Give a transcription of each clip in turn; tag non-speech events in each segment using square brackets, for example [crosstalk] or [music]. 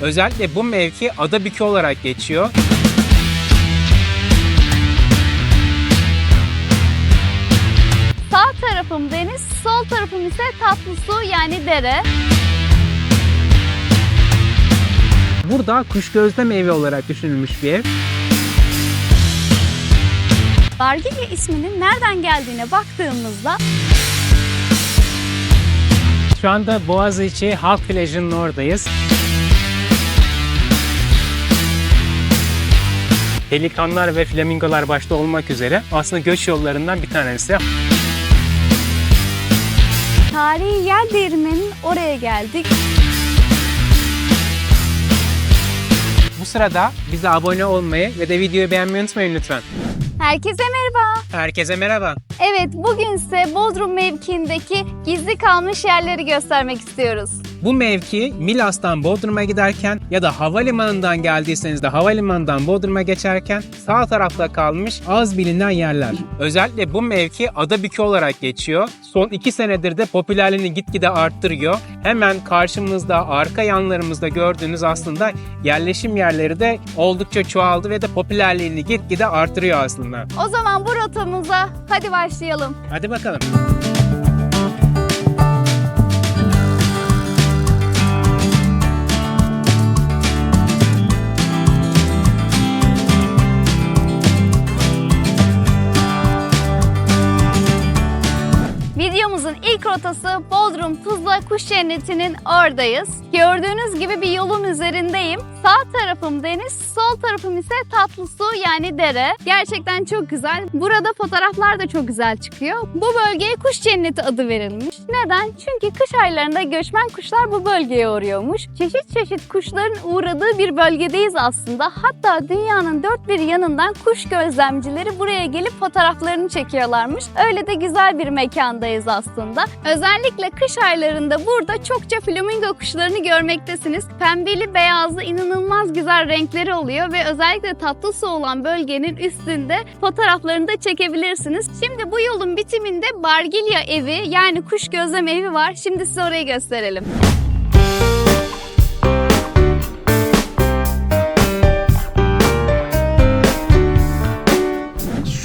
Özellikle bu mevki Adabükü olarak geçiyor. Sağ tarafım deniz, sol tarafım ise tatlı su yani dere. Burada kuş gözlem evi olarak düşünülmüş bir ev. Bargilya isminin nereden geldiğine baktığımızda Şu anda Boğaziçi Halk Plajı'nın oradayız. Pelikanlar ve flamingolar başta olmak üzere aslında göç yollarından bir tanesi. tarihi yer değirmenin oraya geldik. Bu sırada bize abone olmayı ve de videoyu beğenmeyi unutmayın lütfen. Herkese merhaba. Herkese merhaba. Evet bugün size Bodrum mevkiindeki gizli kalmış yerleri göstermek istiyoruz. Bu mevki Milas'tan Bodrum'a giderken ya da havalimanından geldiyseniz de havalimanından Bodrum'a geçerken sağ tarafta kalmış az bilinen yerler. Özellikle bu mevki Adabükü olarak geçiyor. Son iki senedir de popülerliğini gitgide arttırıyor. Hemen karşımızda arka yanlarımızda gördüğünüz aslında yerleşim yerleri de oldukça çoğaldı ve de popülerliğini gitgide artırıyor aslında. O zaman bu rotamıza hadi başlayalım. Hadi bakalım. Rotası Bodrum Tuzla Kuş Cenneti'nin oradayız. Gördüğünüz gibi bir yolun üzerindeyim. Sağ tarafım deniz, sol tarafım ise tatlı su yani dere. Gerçekten çok güzel. Burada fotoğraflar da çok güzel çıkıyor. Bu bölgeye Kuş Cenneti adı verilmiş. Neden? Çünkü kış aylarında göçmen kuşlar bu bölgeye uğruyormuş. Çeşit çeşit kuşların uğradığı bir bölgedeyiz aslında. Hatta dünyanın dört bir yanından kuş gözlemcileri buraya gelip fotoğraflarını çekiyorlarmış. Öyle de güzel bir mekandayız aslında. Özellikle kış aylarında burada çokça flamingo kuşlarını görmektesiniz. Pembeli, beyazlı, inanılmaz güzel renkleri oluyor ve özellikle tatlı su olan bölgenin üstünde fotoğraflarını da çekebilirsiniz. Şimdi bu yolun bitiminde Bargilya evi yani kuş gözlem evi var. Şimdi size orayı gösterelim.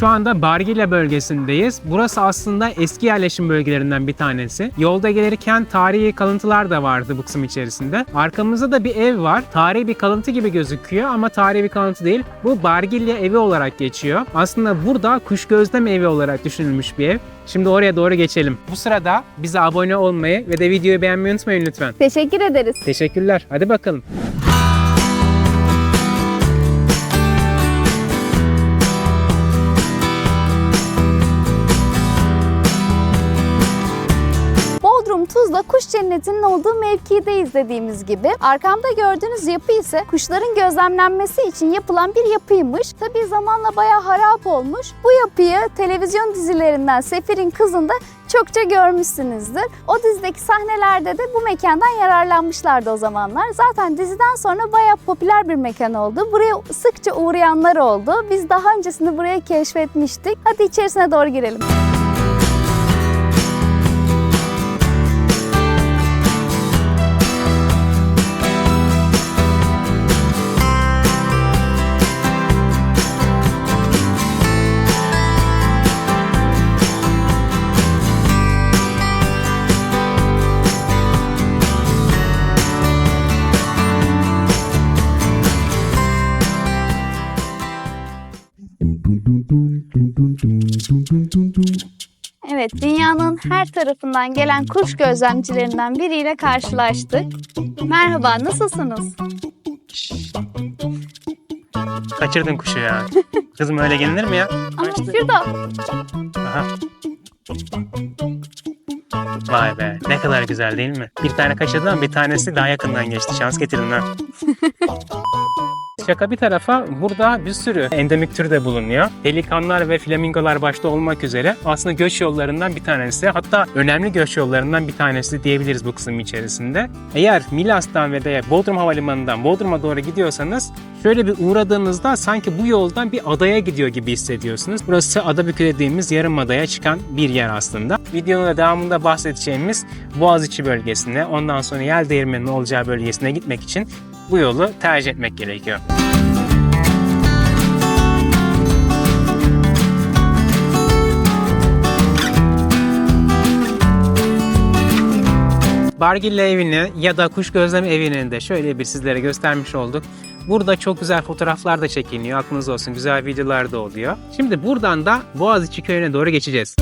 Şu anda Bargilya bölgesindeyiz. Burası aslında eski yerleşim bölgelerinden bir tanesi. Yolda gelirken tarihi kalıntılar da vardı bu kısım içerisinde. Arkamızda da bir ev var. Tarihi bir kalıntı gibi gözüküyor ama tarihi bir kalıntı değil. Bu Bargilya evi olarak geçiyor. Aslında burada kuş gözlem evi olarak düşünülmüş bir ev. Şimdi oraya doğru geçelim. Bu sırada bize abone olmayı ve de videoyu beğenmeyi unutmayın lütfen. Teşekkür ederiz. Teşekkürler. Hadi bakalım. Cenneti'nin olduğu mevkideyiz dediğimiz gibi. Arkamda gördüğünüz yapı ise kuşların gözlemlenmesi için yapılan bir yapıymış. Tabii zamanla bayağı harap olmuş. Bu yapıyı televizyon dizilerinden Sefir'in Kızı'nda çokça görmüşsünüzdür. O dizideki sahnelerde de bu mekandan yararlanmışlardı o zamanlar. Zaten diziden sonra bayağı popüler bir mekan oldu. Buraya sıkça uğrayanlar oldu. Biz daha öncesinde burayı keşfetmiştik. Hadi içerisine doğru girelim. Evet, dünyanın her tarafından gelen kuş gözlemcilerinden biriyle karşılaştık. Merhaba, nasılsınız? Kaçırdın kuşu ya. Kızım öyle gelinir mi ya? Ama şurada. Aha. Vay be ne kadar güzel değil mi? Bir tane kaçırdın ama bir tanesi daha yakından geçti. Şans getirdin ha. [laughs] Şaka bir tarafa burada bir sürü endemik tür de bulunuyor. Pelikanlar ve flamingolar başta olmak üzere aslında göç yollarından bir tanesi. Hatta önemli göç yollarından bir tanesi diyebiliriz bu kısım içerisinde. Eğer Milas'tan ve de Bodrum Havalimanı'ndan Bodrum'a doğru gidiyorsanız şöyle bir uğradığınızda sanki bu yoldan bir adaya gidiyor gibi hissediyorsunuz. Burası Adabükü dediğimiz yarım adaya çıkan bir yer aslında. Videonun da devamında bahsedeceğimiz Boğaziçi bölgesine, ondan sonra Yel Değirmeni'nin olacağı bölgesine gitmek için bu yolu tercih etmek gerekiyor. Bargilla evini ya da kuş gözleme evini de şöyle bir sizlere göstermiş olduk. Burada çok güzel fotoğraflar da çekiliyor. Aklınız olsun. Güzel videolar da oluyor. Şimdi buradan da Boğaziçi köyüne doğru geçeceğiz.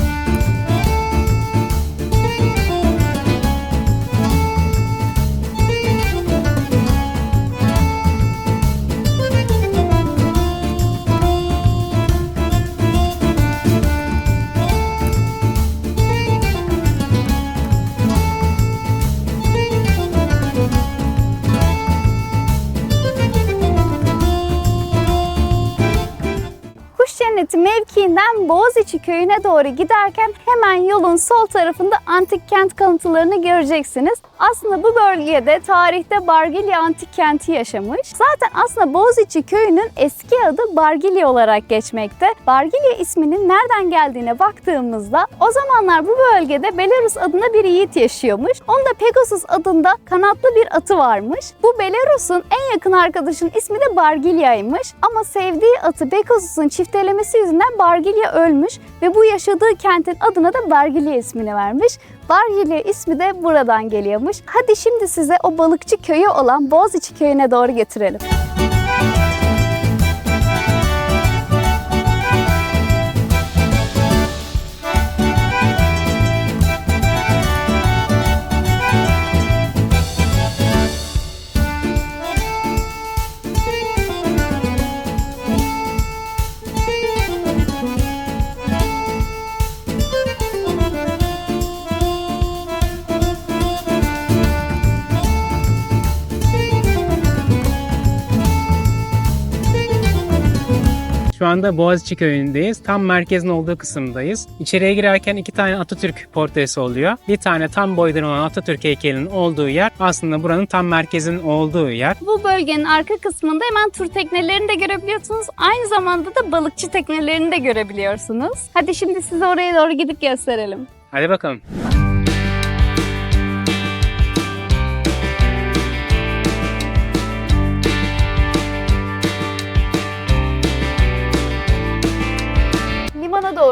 Cenneti mevkiinden Boğaziçi köyüne doğru giderken hemen yolun sol tarafında antik kent kalıntılarını göreceksiniz. Aslında bu bölgede tarihte Bargilya antik kenti yaşamış. Zaten aslında Boğaziçi köyünün eski adı Bargilya olarak geçmekte. Bargilya isminin nereden geldiğine baktığımızda o zamanlar bu bölgede Belarus adında bir yiğit yaşıyormuş. Onda Pegasus adında kanatlı bir atı varmış. Bu Belarus'un en yakın arkadaşının ismi de Bargilya'ymış. Ama sevdiği atı Pegasus'un çiftelemesi yüzünden Bargilya ölmüş ve bu yaşadığı kentin adına da Bargilya ismini vermiş. Bargilya ismi de buradan geliyormuş. Hadi şimdi size o balıkçı köyü olan Boğaziçi köyüne doğru getirelim. Şu anda Boğaziçi köyündeyiz. Tam merkezin olduğu kısımdayız. İçeriye girerken iki tane Atatürk portresi oluyor. Bir tane tam boydan olan Atatürk heykelinin olduğu yer aslında buranın tam merkezin olduğu yer. Bu bölgenin arka kısmında hemen tur teknelerini de görebiliyorsunuz. Aynı zamanda da balıkçı teknelerini de görebiliyorsunuz. Hadi şimdi size oraya doğru gidip gösterelim. Hadi bakalım.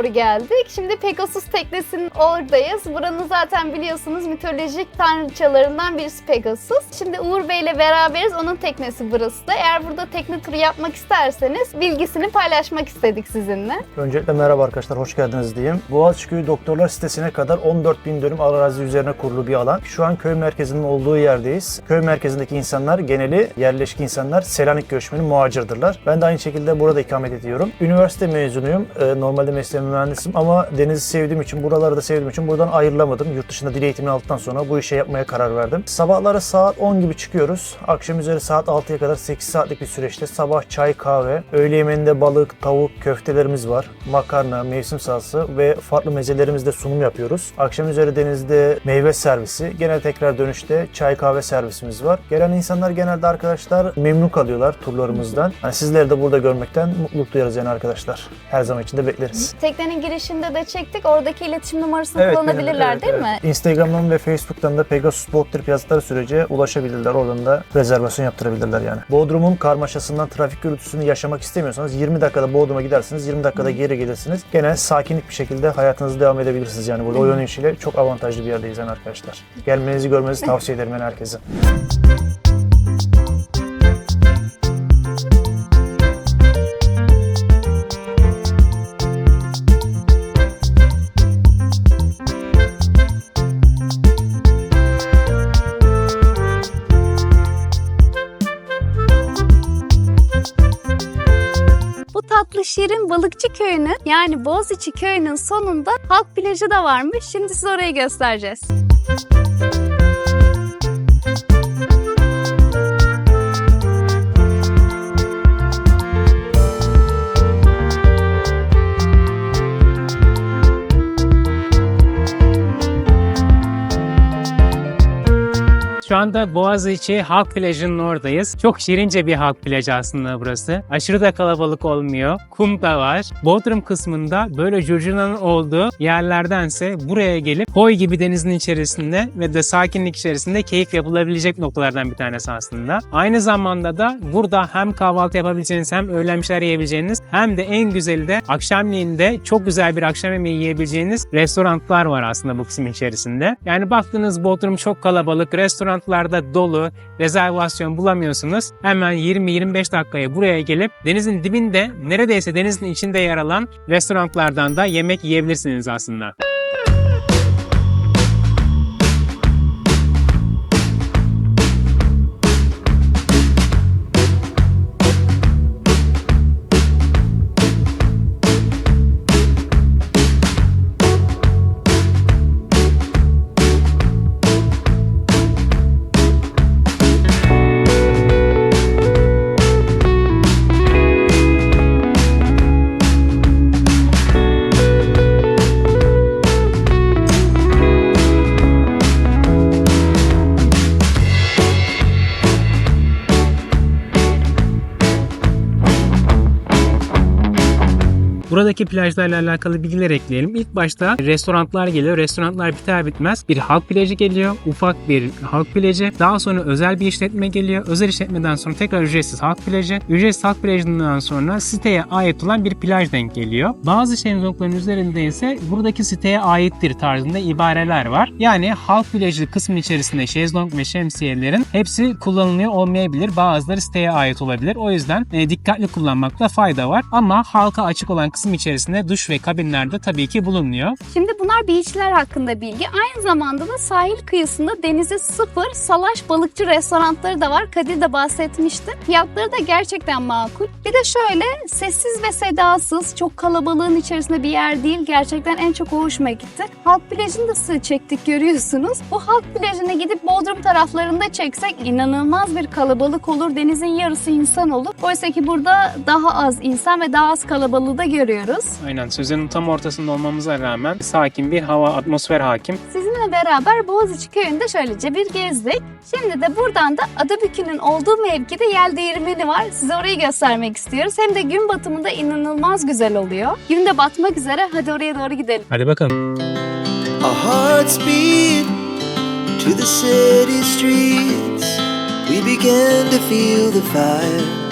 Doğru geldik. Şimdi Pegasus teknesinin oradayız. Buranın zaten biliyorsunuz mitolojik tanrıçalarından birisi Pegasus. Şimdi Uğur Bey ile beraberiz. Onun teknesi burası da. Eğer burada tekne turu yapmak isterseniz bilgisini paylaşmak istedik sizinle. Öncelikle merhaba arkadaşlar, hoş geldiniz diyeyim. Boğaziçi Doktorlar sitesine kadar 14 bin dönüm arazi üzerine kurulu bir alan. Şu an köy merkezinin olduğu yerdeyiz. Köy merkezindeki insanlar geneli yerleşik insanlar, Selanik göçmeni, muhacırdırlar. Ben de aynı şekilde burada ikamet ediyorum. Üniversite mezunuyum. Ee, normalde mesleğim mühendisim ama denizi sevdiğim için, buraları da sevdiğim için buradan ayrılamadım. Yurt dışında dil eğitimini aldıktan sonra bu işe yapmaya karar verdim. Sabahları saat 10 gibi çıkıyoruz. Akşam üzeri saat 6'ya kadar 8 saatlik bir süreçte sabah çay, kahve, öğle yemeğinde balık, tavuk, köftelerimiz var. Makarna, mevsim salsı ve farklı mezelerimizde sunum yapıyoruz. Akşam üzeri denizde meyve servisi, gene tekrar dönüşte çay kahve servisimiz var. Gelen insanlar genelde arkadaşlar memnun kalıyorlar turlarımızdan. Hani sizleri de burada görmekten mutluluk duyarız yani arkadaşlar. Her zaman için de bekleriz. Teknenin girişinde de çektik. Oradaki iletişim numarasını benim- kullanabilirler evet, değil evet. mi? Instagram'dan ve Facebook'tan da Pegasus Boat Trip yazdıkları sürece ulaşabilirler. Oradan da rezervasyon yaptırabilirler yani. Bodrum'un karmaşasından, trafik gürültüsünü yaşamak istemiyorsanız 20 dakikada Bodrum'a gidersiniz, 20 dakikada geri gelirsiniz. Gene sakinlik bir şekilde hayatınızı devam edebilirsiniz yani burada. O yönü işiyle çok avantajlı bir yerdeyiz yani arkadaşlar. Gelmenizi görmenizi tavsiye ederim yani herkese. Tatlı şirin balıkçı köyünün yani Boğaziçi köyünün sonunda halk plajı da varmış. Şimdi size orayı göstereceğiz. Şu anda Boğaziçi Halk Plajı'nın oradayız. Çok şirince bir halk plajı aslında burası. Aşırı da kalabalık olmuyor. Kum da var. Bodrum kısmında böyle curcunanın olduğu yerlerdense buraya gelip koy gibi denizin içerisinde ve de sakinlik içerisinde keyif yapılabilecek noktalardan bir tanesi aslında. Aynı zamanda da burada hem kahvaltı yapabileceğiniz hem öğlen bir şeyler yiyebileceğiniz hem de en güzeli de akşamleyin de çok güzel bir akşam yemeği yiyebileceğiniz restoranlar var aslında bu kısım içerisinde. Yani baktığınız Bodrum çok kalabalık, restoranlarda dolu, rezervasyon bulamıyorsunuz. Hemen 20-25 dakikaya buraya gelip denizin dibinde neredeyse denizin içinde yer alan restoranlardan da yemek yiyebilirsiniz aslında. Buradaki plajlarla alakalı bilgiler ekleyelim. İlk başta restoranlar geliyor. Restoranlar biter bitmez bir halk plajı geliyor. Ufak bir halk plajı. Daha sonra özel bir işletme geliyor. Özel işletmeden sonra tekrar ücretsiz halk plajı. Ücretsiz halk plajından sonra siteye ait olan bir plaj denk geliyor. Bazı şezlongların üzerinde ise buradaki siteye aittir tarzında ibareler var. Yani halk plajı kısmın içerisinde şezlong ve şemsiyelerin hepsi kullanılıyor olmayabilir. Bazıları siteye ait olabilir. O yüzden e, dikkatli kullanmakta fayda var. Ama halka açık olan kısım içerisinde duş ve kabinlerde tabii ki bulunuyor. Şimdi bunlar beachler hakkında bilgi. Aynı zamanda da sahil kıyısında denize sıfır salaş balıkçı restoranları da var. Kadir de bahsetmişti. Fiyatları da gerçekten makul. Bir de şöyle sessiz ve sedasız, çok kalabalığın içerisinde bir yer değil. Gerçekten en çok hoşuma gitti. Halk plajını da size çektik görüyorsunuz. Bu halk plajına gidip Bodrum taraflarında çeksek inanılmaz bir kalabalık olur. Denizin yarısı insan olur. Oysa ki burada daha az insan ve daha az kalabalığı da görüyoruz. Aynen sözünün tam ortasında olmamıza rağmen sakin bir hava atmosfer hakim. Sizinle beraber Boğaziçi köyünde şöylece bir gezdik. Şimdi de buradan da Adabükü'nün olduğu mevkide yel değirmeni var. Size orayı göstermek istiyoruz. Hem de gün batımında inanılmaz güzel oluyor. Gün de batmak üzere. Hadi oraya doğru gidelim. Hadi bakalım. Our hearts beat to the city streets. We began to feel the fire.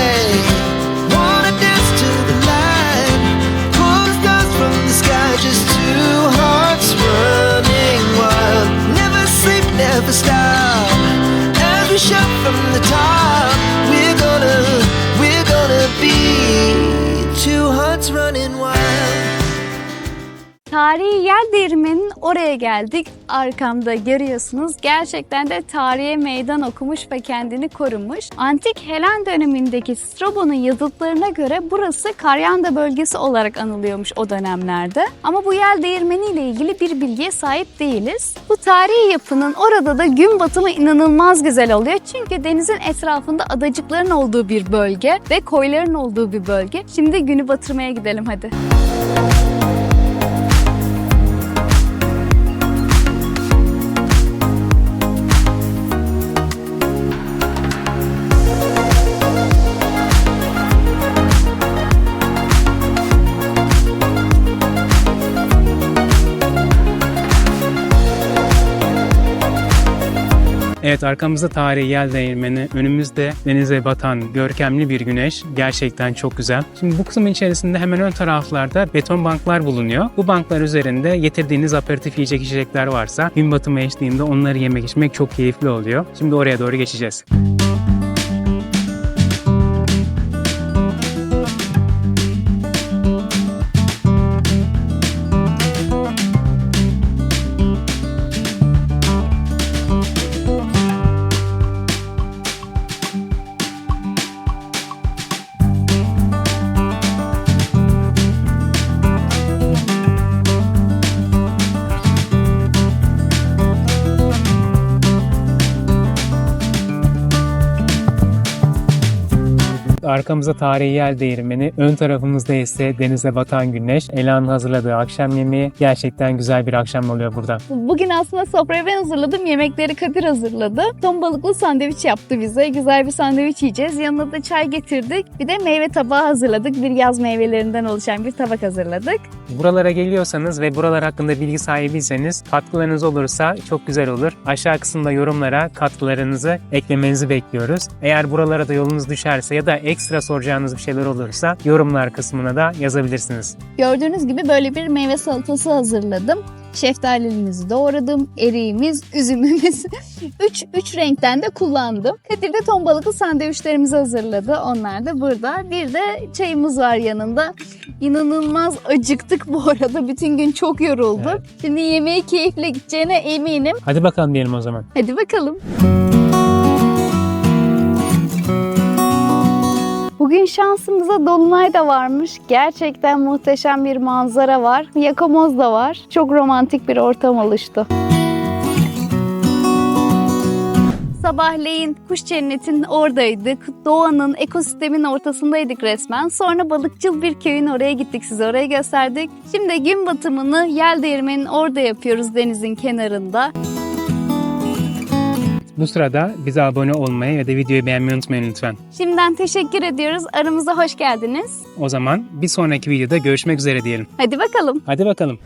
never stop. Every shot from Tarihi yel değirmeninin oraya geldik. Arkamda görüyorsunuz. Gerçekten de tarihe meydan okumuş ve kendini korumuş. Antik Helen dönemindeki Strabon'un yazıtlarına göre burası Karyanda bölgesi olarak anılıyormuş o dönemlerde. Ama bu yel değirmeni ile ilgili bir bilgiye sahip değiliz. Bu tarihi yapının orada da gün batımı inanılmaz güzel oluyor. Çünkü denizin etrafında adacıkların olduğu bir bölge ve koyların olduğu bir bölge. Şimdi günü batırmaya gidelim hadi. Evet arkamızda tarihi yel değirmeni, önümüzde denize batan görkemli bir güneş. Gerçekten çok güzel. Şimdi bu kısmın içerisinde hemen ön taraflarda beton banklar bulunuyor. Bu banklar üzerinde getirdiğiniz aperatif yiyecek içecekler varsa gün batımı eşliğinde onları yemek içmek çok keyifli oluyor. Şimdi oraya doğru geçeceğiz. Arkamızda tarihi yel değirmeni, ön tarafımızda ise denize batan güneş, Ela'nın hazırladığı akşam yemeği. Gerçekten güzel bir akşam oluyor burada. Bugün aslında sofrayı ben hazırladım. Yemekleri Kadir hazırladı. Ton balıklı sandviç yaptı bize. Güzel bir sandviç yiyeceğiz. Yanına da çay getirdik. Bir de meyve tabağı hazırladık. Bir yaz meyvelerinden oluşan bir tabak hazırladık. Buralara geliyorsanız ve buralar hakkında bilgi sahibiyseniz katkılarınız olursa çok güzel olur. Aşağı kısımda yorumlara katkılarınızı eklemenizi bekliyoruz. Eğer buralara da yolunuz düşerse ya da ekstra soracağınız bir şeyler olursa yorumlar kısmına da yazabilirsiniz. Gördüğünüz gibi böyle bir meyve salatası hazırladım. Şeftalimizi doğradım. Eriğimiz, üzümümüz. [laughs] üç, üç renkten de kullandım. Kadir de ton balıklı sandviçlerimizi hazırladı. Onlar da burada. Bir de çayımız var yanında. İnanılmaz acıktık bu arada. Bütün gün çok yorulduk. Evet. Şimdi yemeğe keyifle gideceğine eminim. Hadi bakalım diyelim o zaman. Hadi bakalım. Bugün şansımıza dolunay da varmış. Gerçekten muhteşem bir manzara var. Yakamoz da var. Çok romantik bir ortam oluştu. Sabahleyin kuş cennetin oradaydık. Doğanın, ekosistemin ortasındaydık resmen. Sonra balıkçıl bir köyün oraya gittik. Size orayı gösterdik. Şimdi gün batımını yel değirmenin orada yapıyoruz denizin kenarında. Bu sırada bize abone olmayı ve de videoyu beğenmeyi unutmayın lütfen. Şimdiden teşekkür ediyoruz. Aramıza hoş geldiniz. O zaman bir sonraki videoda görüşmek üzere diyelim. Hadi bakalım. Hadi bakalım.